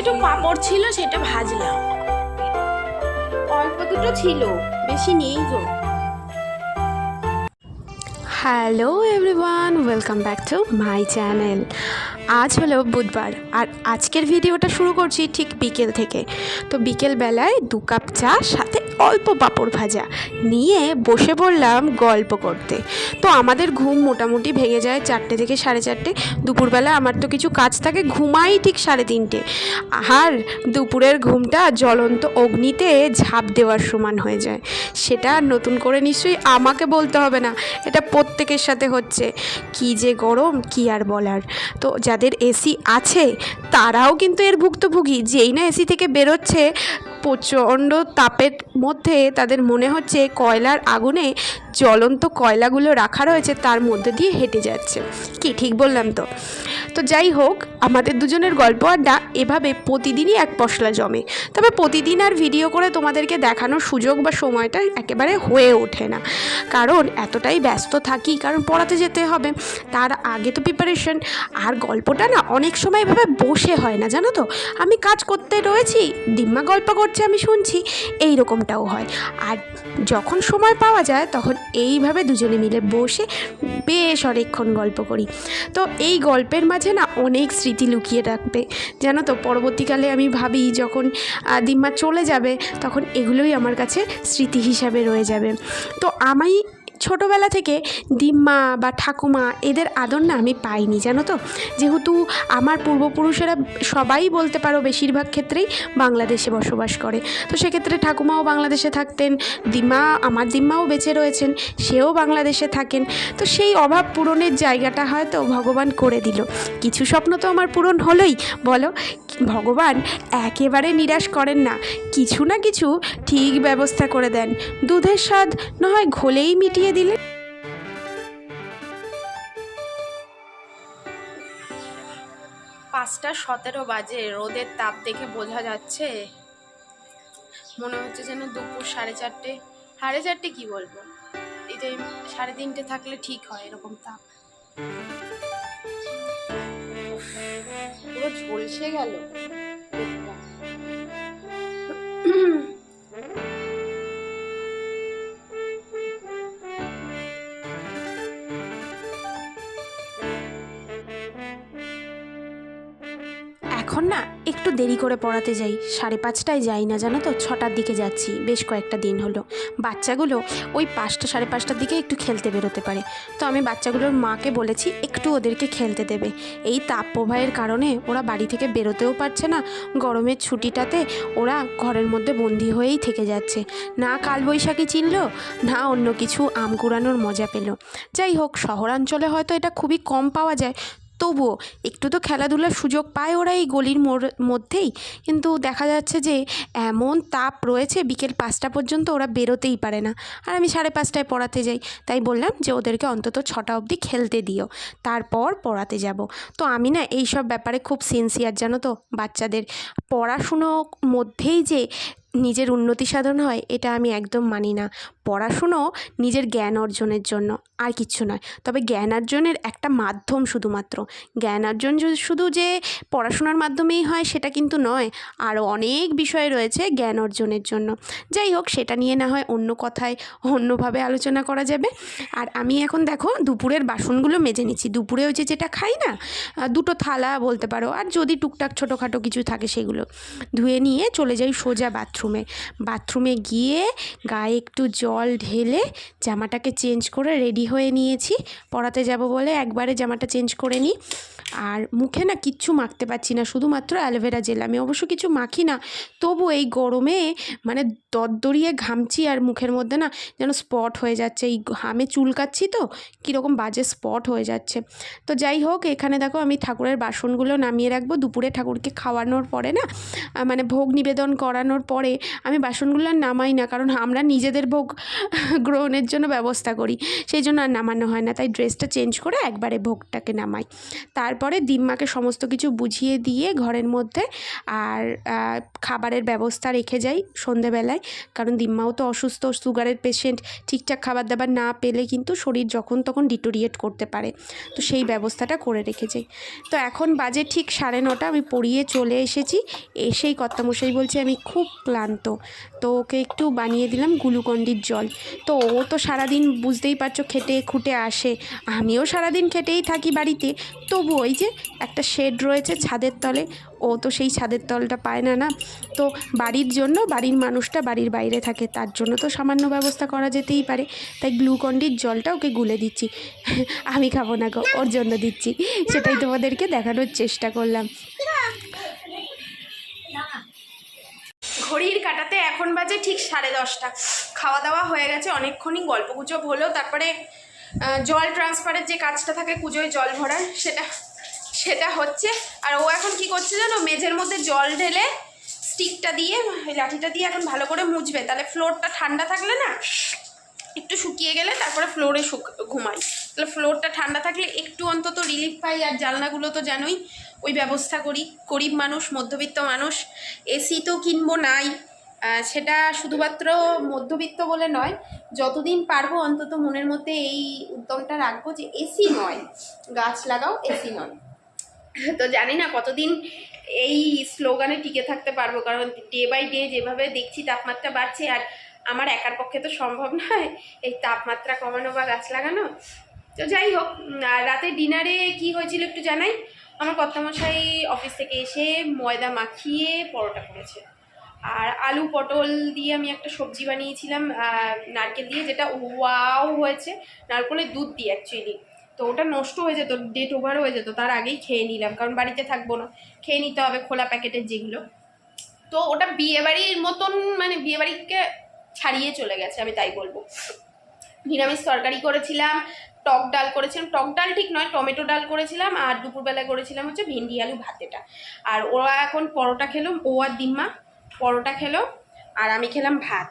একটু পাঁপড় ছিল সেটা ভাজলাম। অল্প দুটো ছিল, বেশি নেই গো hello everyone welcome back to my channel আজ হলো বুধবার, আর আজকের ভিডিওটা শুরু করছি ঠিক বিকেল থেকে। তো বিকেল বেলায় দু কাপ চা, সাথে অল্প পাঁপড় ভাজা নিয়ে বসে পড়লাম গল্প করতে। তো আমাদের ঘুম মোটামুটি ভেঙে যায় চারটে থেকে সাড়ে চারটে। দুপুরবেলা আমার তো কিছু কাজ থাকে, ঘুমাই ঠিক সাড়ে তিনটে। আর দুপুরের ঘুমটা জ্বলন্ত অগ্নিতে ঝাঁপ দেওয়ার সমান হয়ে যায়। সেটা নতুন করে নিশ্চয়ই আমাকে বলতে হবে না, এটা প্রত্যেকের সাথে হচ্ছে। কি যে গরম, কি আর বলার। তো যাদের এসি আছে, তারাও কিন্তু এর ভুক্তভোগী। যেই না এসি থেকে বেরোচ্ছে, প্রচণ্ড তাপের মধ্যে তাদের মনে হচ্ছে কয়লার আগুনে জ্বলন্ত কয়লাগুলো রাখা রয়েছে, তার মধ্যে দিয়ে হেঁটে যাচ্ছে। কি ঠিক বললাম তো? তো যাই হোক, আমাদের দুজনের গল্প আড্ডা এভাবে প্রতিদিনই এক পশলা জমে। তবে প্রতিদিন আর ভিডিও করে তোমাদেরকে দেখানোর সুযোগ বা সময়টা একেবারে হয়ে ওঠে না। কারণ এতটাই ব্যস্ত থাকি, কারণ পড়াতে যেতে হবে, তার আগে তো প্রিপারেশন আর গল্পটা না অনেক সময় এভাবে বসে হয় না, জানো তো? আমি কাজ করতে রয়েছি, ডিম্মা গল্প করছে, আমি শুনছি এই রকমটাও হয়। আর যখন সময় পাওয়া যায়, তখন এইভাবে দুজনে মিলে বসে বেশ অনেকক্ষণ গল্প করি। তো এই গল্পের মাঝে না অনেক স্মৃতি লুকিয়ে রাখবে জানো তো পরবর্তীকালে আমি ভাবি যখন দিম্মা চলে যাবে, তখন এগুলোই আমার কাছে স্মৃতি হিসাবে রয়ে যাবে। তো আমি ছোটোবেলা থেকে দিম্মা বা ঠাকুমা এদের আদর না আমি পাইনি, জানো তো? যেহেতু আমার পূর্বপুরুষেরা সবাই বলতে পারো বেশিরভাগ ক্ষেত্রেই বাংলাদেশে বসবাস করে। তো সেক্ষেত্রে ঠাকুমাও বাংলাদেশে থাকতেন, দিম্মা, আমার দিম্মাও বেঁচে রয়েছেন, সেও বাংলাদেশে থাকেন। তো সেই অভাব পূরণের জায়গাটা হয়তো ভগবান করে দিল। কিছু স্বপ্ন তো আমার পূরণ হলোই, বলো? ভগবান একেবারে নিরাশ করেন না, কিছু না কিছু ঠিক ব্যবস্থা করে দেন। দুধের স্বাদ না হয় ঘোলেই মিটিয়ে দিলে? পাঁচটা সতেরো বাজে, রোদের তাপ দেখে বোঝা যাচ্ছে। মনে হচ্ছে যেন দুপুর সাড়ে চারটে। সাড়ে চারটে কি বলব? যে সাড়ে তিনটে থাকলে ঠিক হয় এরকম তাপ। পুরো ঝলসে গেল। এখন না একটু দেরি করে পড়াতে যাই। সাড়ে পাঁচটায় যাই না, জানো তো? ছটার দিকে যাচ্ছি। বেশ কয়েকটা দিন হলো। বাচ্চাগুলো ওই পাঁচটা, সাড়ে পাঁচটার দিকে একটু খেলতে বেরোতে পারে। তো আমি বাচ্চাগুলোর মাকে বলেছি, একটু ওদেরকে খেলতে দেবে। এই তাপ প্রবাহের কারণে ওরা বাড়ি থেকে বেরোতেও পারছে না। গরমের ছুটিটাতে ওরা ঘরের মধ্যে বন্দি হয়েই থেকে যাচ্ছে। না কালবৈশাখী চিনল, না অন্য কিছু আম কুড়ানোর মজা পেল। যাই হোক, শহরাঞ্চলে হয়তো এটা খুবই কম পাওয়া যায়। তবুও একটু তো খেলাধুলার সুযোগ পায় ওরা এই গলির মধ্যেই। কিন্তু দেখা যাচ্ছে যে এমন তাপ রয়েছে, বিকেল পাঁচটা পর্যন্ত ওরা বেরোতেই পারে না। আর আমি সাড়ে পাঁচটায় পড়াতে যাই। তাই বললাম যে ওদেরকে অন্তত ছটা অবধি খেলতে দিও। তারপর পড়াতে যাব। তো আমি না এই সব ব্যাপারে খুব সিনসিয়ার জানো তো? বাচ্চাদের পড়াশুনোর মধ্যেই যে নিজের উন্নতি সাধন হয়, এটা আমি একদম মানি না। পড়াশুনো নিজের জ্ঞান অর্জনের জন্য, আর কিচ্ছু নয়। তবে জ্ঞান অর্জনের একটা মাধ্যম শুধুমাত্র। জ্ঞান অর্জন শুধু যে পড়াশোনার মাধ্যমেই হয়, সেটা কিন্তু নয়। আরও অনেক বিষয় রয়েছে জ্ঞান অর্জনের জন্য। যাই হোক, সেটা নিয়ে না হয় অন্য কথায় অন্যভাবে আলোচনা করা যাবে। আর আমি এখন দেখো, দুপুরের বাসনগুলো মেজে নিচ্ছি। দুপুরে যে যেটা খাই না দুটো থালা বলতে পারো, আর যদি টুকটাক ছোটোখাটো কিছু থাকে সেগুলো ধুয়ে নিয়ে চলে যাই সোজা বাথরুমে। বাথরুমে বাথরুমে গিয়ে গায়ে একটু জল ঢেলে জামাটাকে চেঞ্জ করে রেডি হয়ে নিয়েছি। পড়াতে যাব বলে একবারে জামাটা চেঞ্জ করে নিই আর মুখে না কিচ্ছু মাখতে পারছি না, শুধুমাত্র অ্যালোভেরা জেল আমি অবশ্য কিছু মাখি না, তবু এই গরমে মানে দরদরিয়ে ঘামছি আর মুখের মধ্যে না যেন স্পট হয়ে যাচ্ছে। এই ঘামে চুলকাচ্ছি তো, কীরকম বাজে স্পট হয়ে যাচ্ছে। তো যাই হোক, এখানে দেখো আমি ঠাকুরের বাসনগুলো নামিয়ে রাখব। দুপুরে ঠাকুরকে খাওয়ানোর পরে না মানে ভোগ নিবেদন করানোর পরে আমি বাসনগুলো আর নামাই না, কারণ আমরা নিজেদের ভোগ গ্রহণের জন্য ব্যবস্থা করি। সেই জন্য আর নামানো হয় না। তাই ড্রেসটা চেঞ্জ করে একবারে ভোগটাকে নামাই। তারপরে দিম্মাকে সমস্ত কিছু বুঝিয়ে দিয়ে ঘরের মধ্যে আর খাবারের ব্যবস্থা রেখে যাই সন্ধেবেলায়। কারণ দিম্মাও তো অসুস্থ, সুগারের পেশেন্ট, ঠিকঠাক খাবার দাবার না পেলে কিন্তু শরীর যখন তখন ডিটোরিয়েট করতে পারে। তো সেই ব্যবস্থাটা করে রেখে যাই। তো এখন বাজে ঠিক সাড়ে নটা, আমি পড়িয়ে চলে এসেছি। এসেই কর্তামশাই বলছে, আমি খুব ক্লান্ত। তো ওকে একটু বানিয়ে দিলাম গ্লুকন্ডির জল। তো ও তো সারাদিন বুঝতেই পারছ খেটে খুঁটে আসে। আমিও সারাদিন খেটেই থাকি বাড়িতে। তবু ওই যে একটা শেড রয়েছে ছাদের তলে, ও তো সেই ছাদের তলটা পায় না না। তো বাড়ির জন্য বাড়ির মানুষটা বাড়ির বাইরে থাকে, তার জন্য তো সামান্য ব্যবস্থা করা যেতেই পারে। তাই গ্লুকন্ডির জলটা ওকে গুলে দিচ্ছি। আমি খাব না গো, ওর জন্য দিচ্ছি। সেটাই তোমাদেরকে দেখানোর চেষ্টা করলাম। ঘড়ির কাটাতে এখন বাজে ঠিক সাড়ে দশটা। খাওয়া দাওয়া হয়ে গেছে, অনেকক্ষণই গল্প গুজব হলো, তারপরে জল ট্রান্সফারের যে কাজটা থাকে পুজোয় জল ভরার, সেটা সেটা হচ্ছে, আর ও এখন কি করছে জানো, মেঝের মধ্যে জল ঢেলে স্টিকটা দিয়ে লাঠিটা দিয়ে এখন ভালো করে মুছবে। তাহলে ফ্লোরটা ঠান্ডা থাকলে না, একটু শুকিয়ে গেলে তারপরে ফ্লোরে শুক ঘুমাই তাহলে ফ্লোরটা ঠান্ডা থাকলে একটু অন্তত রিলিফ পাই আর জানলাগুলো তো জানোই। ওই ব্যবস্থা করি। গরিব মানুষ, মধ্যবিত্ত মানুষ এসি তো কিনবো নাই। সেটা শুধুমাত্র মধ্যবিত্ত বলে নয়, যতদিন পারব অন্তত মনের মধ্যে এই উদ্যমটা রাখব যে এসি নয়। গাছ লাগাও এসি নয়। তো জানি না কতদিন এই স্লোগানে টিকে থাকতে পারব, কারণ ডে বাই ডে যেভাবে দেখছি তাপমাত্রা বাড়ছে, আর আমার একার পক্ষে তো সম্ভব নয় এই তাপমাত্রা কমানো বা গাছ লাগানো। তো যাই হোক রাতে ডিনারে কি হয়েছিল একটু জানাই। আমার কর্তামশাই অফিস থেকে এসে ময়দা মাখিয়ে পরোটা করেছে। আর আলু পটল দিয়ে আমি একটা সবজি বানিয়েছিলাম নারকেল দিয়ে, যেটা ওয়াও হয়েছে। নারকেলের দুধ দিয়ে অ্যাকচুয়ালি তো ওটা নষ্ট হয়ে যেত ডেট ওভার হয়ে যেত, তার আগেই খেয়ে নিলাম, কারণ বাড়িতে থাকব না। খেয়ে নিতে হবে খোলা প্যাকেটের যেগুলো। তো ওটা বিয়েবাড়ির মতন মানে বিয়েবাড়িকে ছাড়িয়ে চলে গেছে, আমি তাই বলব। নিরামিষ তরকারি করেছিলাম টক ডাল করেছিলাম। টক ডাল ঠিক নয় টমেটো ডাল করেছিলাম আর দুপুরবেলা করেছিলাম হচ্ছে ভেন্ডি আলু ভাতেটা। আর ওরা এখন পরোটা খেলো ও আর দিম্মা পরোটা খেলো আর আমি খেলাম ভাত।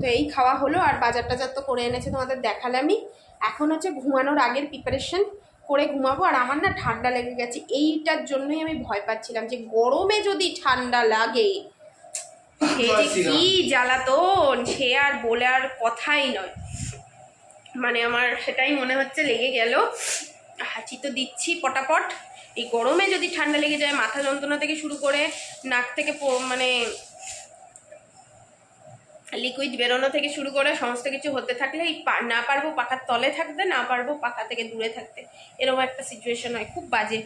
তো এই খাওয়া হলো আর বাজার টাজার তো করে এনেছে তোমাদের দেখালামই এখন হচ্ছে ঘুমানোর আগের প্রিপারেশন করে ঘুমাবো আর আমার না ঠান্ডা লেগে গেছে। এইটার জন্যই আমি ভয় পাচ্ছিলাম যে গরমে যদি ঠান্ডা লাগে সে যে কি জ্বালাতন সে আর বলে আর কথাই নয়। মানে আমার সেটাই মনে হচ্ছে, লেগে গেল। হাঁচি তো দিচ্ছি পটাপট। এই গরমে যদি ঠান্ডা লেগে যায়, মাথা যন্ত্রণা থেকে শুরু করে নাক থেকে মানে লিকুইড বেরোনো থেকে শুরু করে সমস্ত কিছু হতে থাকলে এই না পারব পাখার তলে থাকতে, না পারব পাখা থেকে দূরে থাকতে। এরকম একটা সিচুয়েশন হয়, খুব বাজে।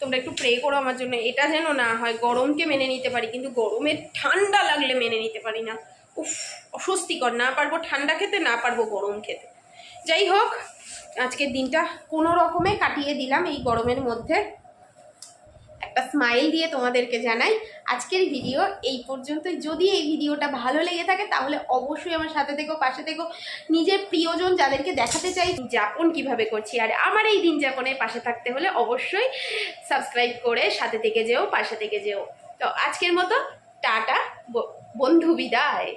তোমরা একটু প্রে করো আমার জন্য। এটা যেন না হয়, গরমকে মেনে নিতে পারি, কিন্তু গরমে ঠান্ডা লাগলে মেনে নিতে পারি না। উফ, অস্বস্তিকর। না পারব ঠান্ডা খেতে, না পারব গরম খেতে। যাই হোক, আজকের দিনটা কোনো রকমে কাটিয়ে দিলাম এই গরমের মধ্যে। একটা স্মাইল দিয়ে তোমাদেরকে জানাই, আজকের ভিডিও এই পর্যন্ত যদি এই ভিডিওটা ভালো লেগে থাকে, তাহলে অবশ্যই আমার সাথে থেকো, পাশে থেকো। নিজের প্রিয়জন যাদেরকে দেখাতে চাই যাপন কীভাবে করছি, আর আমার এই দিন যাপনের পাশে থাকতে হলে অবশ্যই সাবস্ক্রাইব করে সাথে থেকে যেও, পাশে থেকে যেও। তো আজকের মতো, টাটা বন্ধু বিদায়।